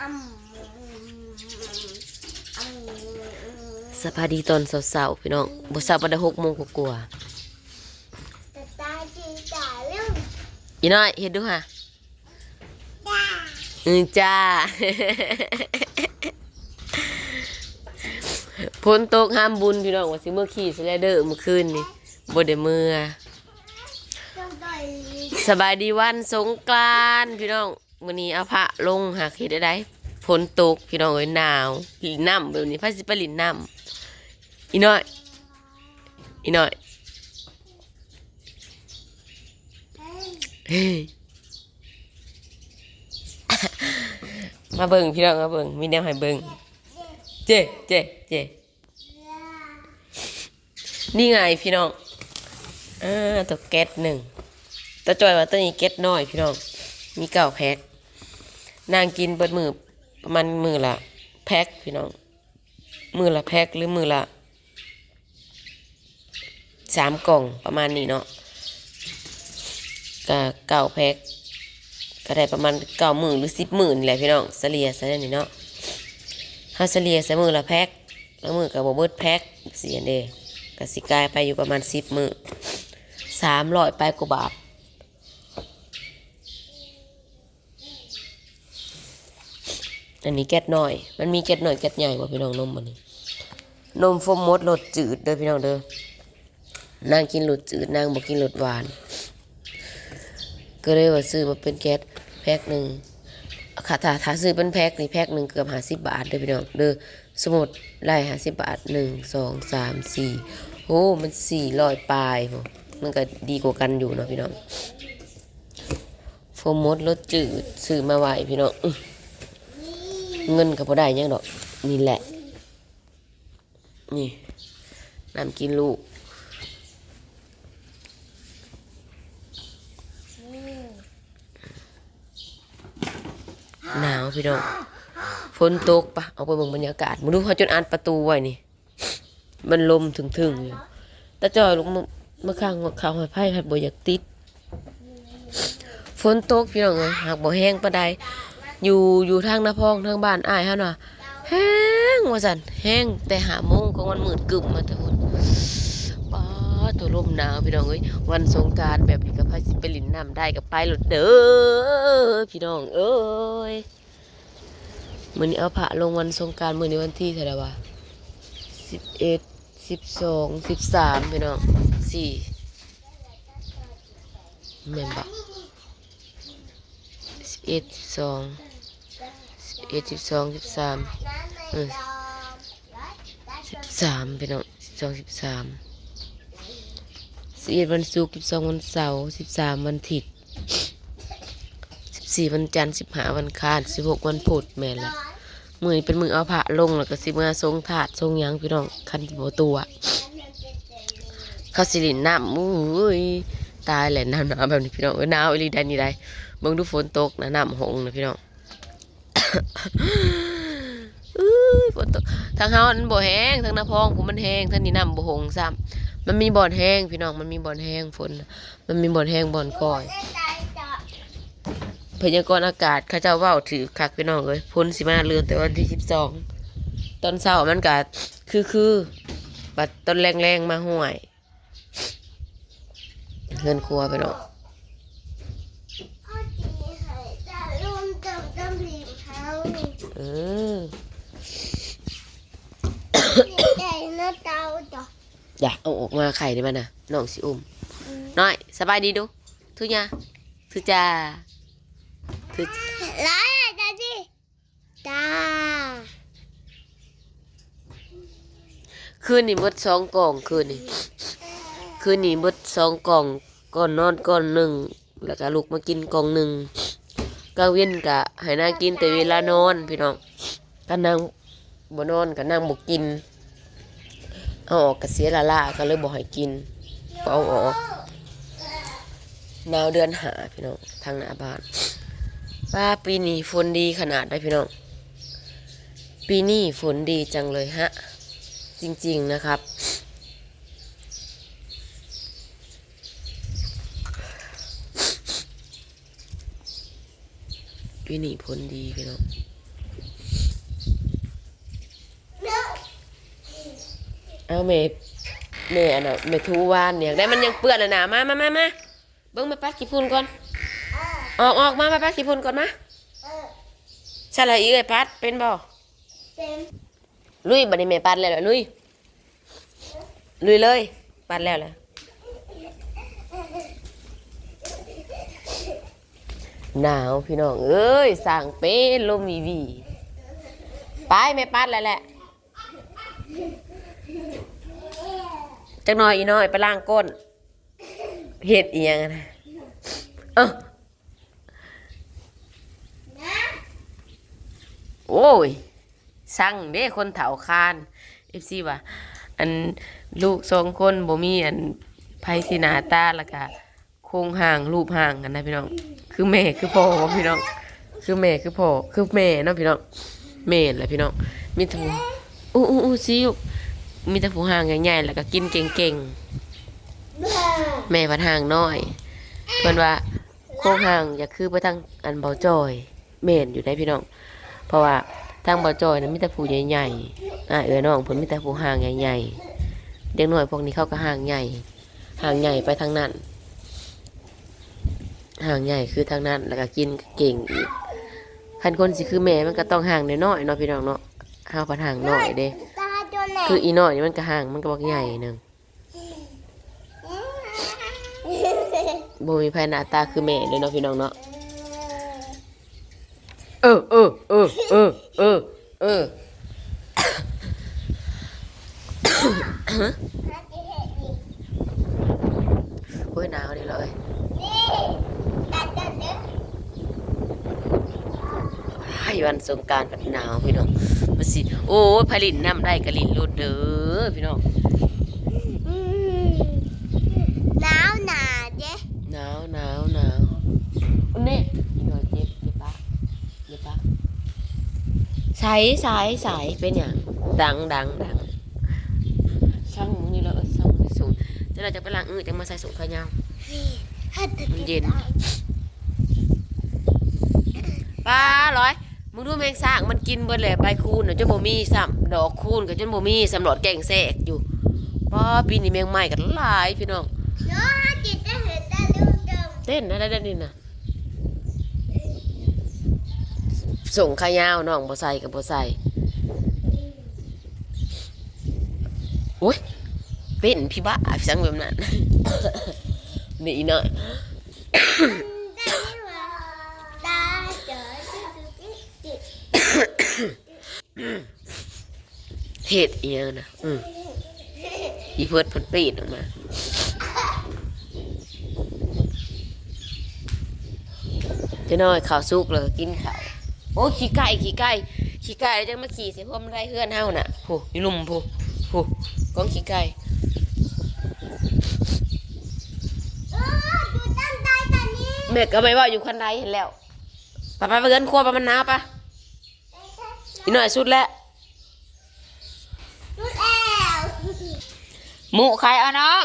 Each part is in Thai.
อืมอืมสภาดีตอนเสาๆพี่น้องบ่ทราบว่าได้หกโมงกว่าแต่ตาจีจ่าเรื่องๆอีน้อยเฮ็ดดูฮะจ้าอือจ้าพ้นตกห้ามบุญพี่น้องว่าสิเมื่อขี่สไลเดอร์เมื่อคืนนี่บ่ได้เมื่อต้องต่อยสบายดีวันสงกรานต์พี่น้อง มื้อนี้เอาพระลงหาเฮ็ดได้ไดฝนตกพี่น้องเอ้ยหนาวลินน้ำแบบนี้พาสิไปลินน้ำอีน้อยอีน้อยมาเบิ่งพี่น้องมาเบิ่งมีแนวให้เบิ่งเจ๊เจ๊เจ๊นี่ไงพี่น้องอ่าตัวแก๊สหนึ่งตัวจอยว่าตัวนี้แก๊สน้อยพี่น้องมีเก้าแพ็ค นางกินเบิดมือประมาณมือละแพ็คพี่น้อง มือละแพ็คหรือมือละสามกล่องประมาณนี้เนาะก็เก้าแพ็คก็ได้ประมาณเก้าหมื่นหรือสิบหมื่นแหละพี่น้องเฉลี่ยซะนี่เนาะถ้าเฉลี่ยใส่มือละแพ็คแล้วมือกับบเบิดแพ็คเสียเดก็สิกายไปอยู่ประมาณสิบมือสามร้อยไปกว่าบาท อันนี้แก๊สน้อย มันมีแก๊สน้อยแก๊สใหญ่กว่าพี่น้องนมมันนี่นมโฟมมดรสจืดเด้อพี่น้องเด้อนางกินรสจืดนางบ่กินรสหวาน ก็เลยว่าซื้อมาเป็นแก๊สแพ็คหนึ่งค่ะถ้าถ้าซื้อเป็นแพ็คนี่แพ็คหนึ่งเกือบห้าสิบบาทเด้อพี่น้องเด้อสมมุดไล่ห้าสิบบาทหนึ่งสองสามสี่โอ้มันสี่ร้อยปลายพอมันก็ดีกว่ากันอยู่เนาะพี่น้องโฟมมดรสจืดซื้อมาไว้พี่น้องอ เงินก็พอได้ยังดอก นี่แหละ นี่น้ำกินลูกหนาวพี่น้องฝนตกปะเอาไปเบิ่งบรรยากาศมาดูเขาจนอ่านประตูไว้นี่ มันลมถึงๆอยู่ต่จอยลงมาเมื่อข้างหัวเขาหอยไผ่หัดบ่อยากติดฝนตกพี่น้องหากบ่แห้งปานใด อยู่อยู่ทางนาพองทางบ้านอ้ายเฮาน่ะแห้งว่าซั่นแห้งแต่หาโมงของมันมืดกึ่มมาแต่พุ่นป้าตัวลมหนาวพี่น้องเอ้ยวันสงการแบบนี้ก็พาสิไปลินน้ำได้ก็ไปโลดเด้อพี่น้องเอ้ยมือนี้เอาพระลงวันสงกรารมือนี้วันที่เท่าไหร่วะ11 12 13พี่น้องสี่แม่นบ่สิบเอ็ดสิบสอง เอ็ดสิบสองสิบสามเออสิบสามพี่น้องสิบสองสิบสามสิบเอ็ดวันศุกร์สิบสองวันเสาร์สิบสามวันอาทิตย์สิบสี่วันจันทร์สิบห้าวันคารสิบหกวันพุธแม่ละมือเป็นมือเอาผ้าลงแล้วก็สิมาทรงถาดทรงยังพี่น้องคันโบตัวเขาสิรินน้ำอุ้ยตายแหละนาวหนาวแบบนี้พี่น้องเออหนาวอีลีได้นี่ได้เบิ่งดูฝนตกนะน้ำหงนะพี่น้อง ฝนตกทางเฮามันบ่แห้งทางนาพองผมมันแห้งทางนี้น้ำบ่หงซ้ำมันมีบ่อนแห้งพี่น้องมันมีบ่อนแห้งฝน มันมีบ่อนแห้งบ่อนก่อยพยากรณ์อากาศเขาเจ้าว้าถือคักพี่น้องเอ้ยฝนสิมาเรือนแต่วันที่สิบสองตอนเช้ามันก็คือคือบัดตอนแรงๆมาห่วยเงินครัวพี่น้องพ่อจีให้จ่าลุงจำจำผีเขา เออใจน่าเตาจ้ะอยากเอาออกมาไข่ได้มั้ยนะน้องสิอุ้มน้อยสบายดีดูทุกยาทุกจ้าทุกร้ายอะจ้าจีจ้าคืนนี้หมดสองกล่องคืนนี้คืนนี้หมดสองกล่องก่อนนอนก่อนหนึ่งแล้วก็ลูกมากินกล่องหนึ่งกลางเวียนกะ ให้นางกินแต่เวลานอนพี่น้องก็นางบ่นอนก็นางบ่กินเอาออกก็เสียละละก็เลยบ่ให้กินก็เอาออกหนาวเดือนหาพี่น้องทางหน้าบ้านว่าปีนี้ฝนดีขนาดได้พี่น้อง ปีนี้ฝนดีจังเลยฮะ จริง ๆนะครับ พี่หนีพ้นดีพี่น้องเอาเมย์เมย์อันน่ะเมย์ทูวานเนี่ยได้มันยังเปื้อนอะนะมามามามาเบิ้งมาปัดขี้พุ่นก่อนออกออกมามาปัดขี้พุ่นก่อนมาใช่เลยอีเอ้ยปัดเป็นบ่เป็นลุยบัดนี้เมย์ปัดแล้วลุยลุยเลยปัดแล้วแหละ หนาวพี่น้องเอ้ยสั่งเป็นลมวีวีไปแม่ปัดแล้วแหละจักหน่อยอีน้อยไปล้างก้นเฮ็ดอียงอะนะเอ้านะโอ้ย สั่งเด้คนเถาคานเอฟซีว่าอันลูกสองคนบ่มีอันไผสินาตาแล้วก็ โครงห่างรูปห่างกันนะพี่น้อง คือแม่คือพ่อพี่น้อง คือแม่คือพ่อคือแม่เนาะพี่น้องแม่แหละพี่น้อง มีแต่ผู้อู้อู้อู้ซิลูกมีแต่ผู้ห่างใหญ่ๆแล้วก็กินเก่งๆ แม่พัดห่างน้อยเพิ่นว่าโค้งห่างอย่าคือไปทางอันเบาจอยแม่นอยู่ได้พี่น้อง เพราะว่าทางเบาจอยนั้นมีแต่ผู้ใหญ่ๆอ่าเออน้องเพิ่นมีแต่ผู้ห่างใหญ่ๆเด็กหน้อยพวกนี้เขาก็ห่างใหญ่ห่างใหญ่ไปทางนั้น ห่างใหญ่คือทางนั้นแล้วก็กินเก่งอีกคันคนสิคือแม่มันก็ต้องห่างน้อยๆเนาะพี่น้องเนาะเฮาพัดห่างน้อยเด้ตาจนไหนคืออีน้อยนี่มันก็ห่างมันก็บ่ใหญ่หนึงบ่มีไผหน้าตาคือแม่เลยเนาะพี่น้องเนาะเออเออเออเออเออเออโอ้ยหนาวนี่เลย วันสงกรารแบบหนาวพี่น้องมาสิ โอ้ยผลิตน้ำได้กะลินรุดเด้อพี่น้องหนาวหนาเจ๊หนาวหนาวหนาวอันนี้พี่น้องเจ็บเจ็บปะเจ็บปะใสใสใสเป็นอย่างดังดังดังช่างมึงนี่แล้วเออช่างมึงนี่สูงจะเราจะไปล้างอื้อจะมาใส่สูงขายาวมันเย็นป้าร้อย มึงดูแมงสร้างมันกินเบิดเลยใบคูนน่ะจนบ่มีซ้ำดอกคูนก็จนบ่มีสำหลอดแกงแทรกอยู่ป้าปีนี้แมงใหม่กันหลายพี่น้องเนาะจิตจะเห็นแต่ลูกเดิมเต้นอะไรได้นี่นะส่งขายาวน้องบ่ใส่กับบ่ใส่โอ้ยเต้นพี่บ้าพี่สังแบบนั้นนี่อีน้อย ตาเจอจิตจิต เฮ็ดอีหยังนะอืมอีเพิดเพิ่นปีดออกมาเจะน้อยข้าวสุกเลยกินข้าวโอ้ขี้ไก่ขี้ไก่ขี้ไก่แล้วจังมาขี่ใส่พวกมันได้เฮือนเฮาน่ะผู้อยู่ลุมผู้ผู้กองขี้ไก่เออดูตั้งใจตอนนี้แม่ก็ไม่ว่าอยู่คันใดเห็นแล้วไปไปไปเฮือนครัวไปมันหนาวปะ อีน้อยสุดแล้วดูแอลหมูไข่เอาน้อง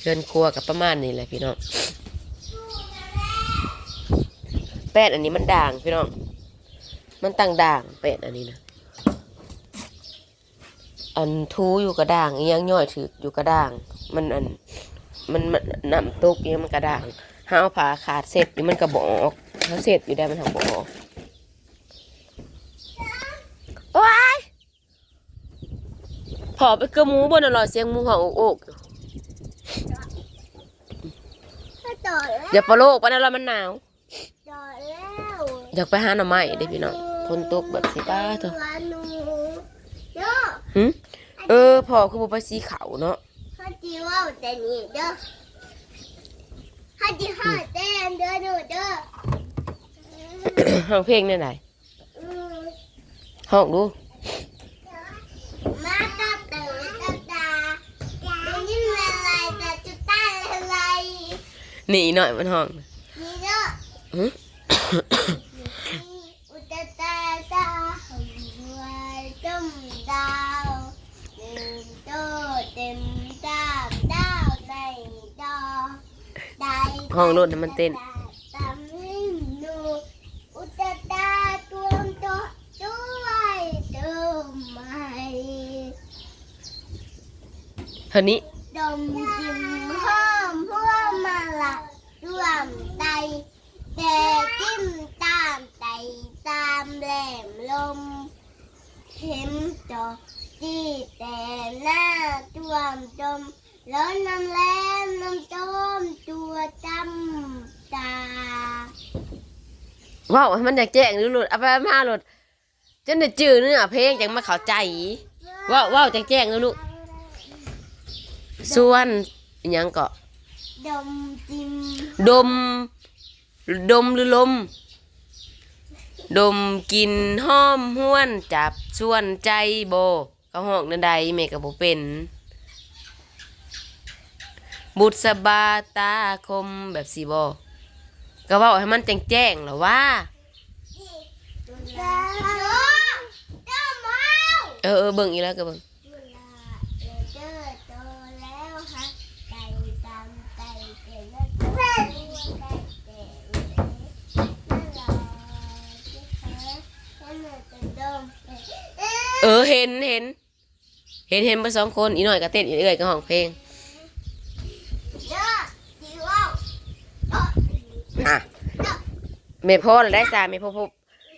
เฮือนครัวกับประมาณนี้แหละพี่น้องแป้นอันนี้มันด่างพี่น้องมันตั้งด่างแป้นอันนี้นะอันทูอยู่กระด่างอีหยังย่อยถืออยู่กระด่าง มันอันมันมันน้ำตกอีหยังมันกระด่างห้าเอาผ่าขาดเสร็จนี่มันกระบอกเขาเสร็จอยู่ได้มันทางบอก ว้ายพอไปเกลือหมูบนอร่อยเสียงหมูเห่าโอกๆอยู่ถ้าต่อแล้วอย่าปลาโลกปานนั้นแล้วมันหนาวต่อแล้วอยากไปหาหน่อไม้เด้พี่น้องคนตกแบบสิป้าเถอะตัวหนูเนาะหึเออพอคือบ่ไปสีเขาเนาะเขาจีว่าแต่นี่เด้อเขาจีห่อแต้มเด้อหนูเด้อ ห้องเพลงเนี่ยไหนอืม ห้องดูมาตาเต๋อตาตาเดี๋ยวนี้เป็นอะไรแต่จุดต้านอะไรนี่หน่อยมันห้องนี่เด้อหึอุตตาตาตาหัวต้มดาวหนึ่งโตเต็มดาวดาวในดอได้ห้องรถน่ะมันเต้น ตามให้หนูอุตตาตาตัวมโตด้วยตัวใหม่ ท่านี้ดมจิมห้อมหัวมาละรวมไตแต่จิ้มตามไตตามแหลมลมเข็มจอจีแต่หน้าจ้วมจมแล้วน้ำแลมน้ำต้มตัวจำตาว้าวมันอยากแจ้งหรือหลุดเอาไปมาหลุดจนได้จื้อเนื้อเพลงจังมาเข้าใจว้าวว้าวจังแจ้งหรือลูก ส่วนอิหยังก็ดมจิ้มดม ดมหรือลม ดมกินห้อมห้วนจับส่วนใจโบเขาห้องนันใดแม่ก็บ่เป็น บุษบาตาคมแบบสีบก็เว่าให้มันแจ้งแจ้งๆหรอว่าแล้วเจ้าเมาเออเออเบิ่งอีกแล้วก็เบิ่ง เวลาเอเจอโตแล้วฮะไก่ตามไก่เก่งแล้วตัวไก่เก่งนั่นหรอที่แท้ฉันน่ะจะดม เออเห็นเห็น เห็นเห็นไปสองคนอีน่อยก็เต้นอีเอื่อยก็ห้องเพลงอะแม่พ่อแล้วได้สาแม่พ่อพบ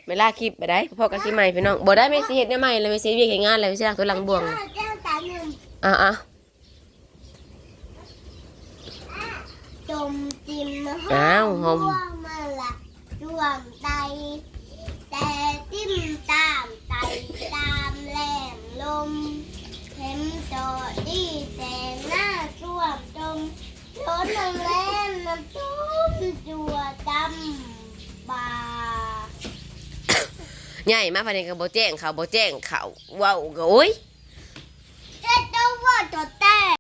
ไม่ล่าคลิปไปได้พ่อกับคลิปใหม่พี่น้องบ่ได้แม่สิเฮ็ดแนวใหม่เลยแม่สิเวียกงานเลยแม่สิล้างตัวหลังบวงอ้าวหงอะอะจมจิ้มอ้าวหอมร่วงมาละรวมไตแต่จิ้มตา งเล่นน้ำต้มตัวดำปลาใหญ่มาภายในกระโบแจ้งเขาโบแจ้งเขาว้าวโอ้ยเจ้าว่าจด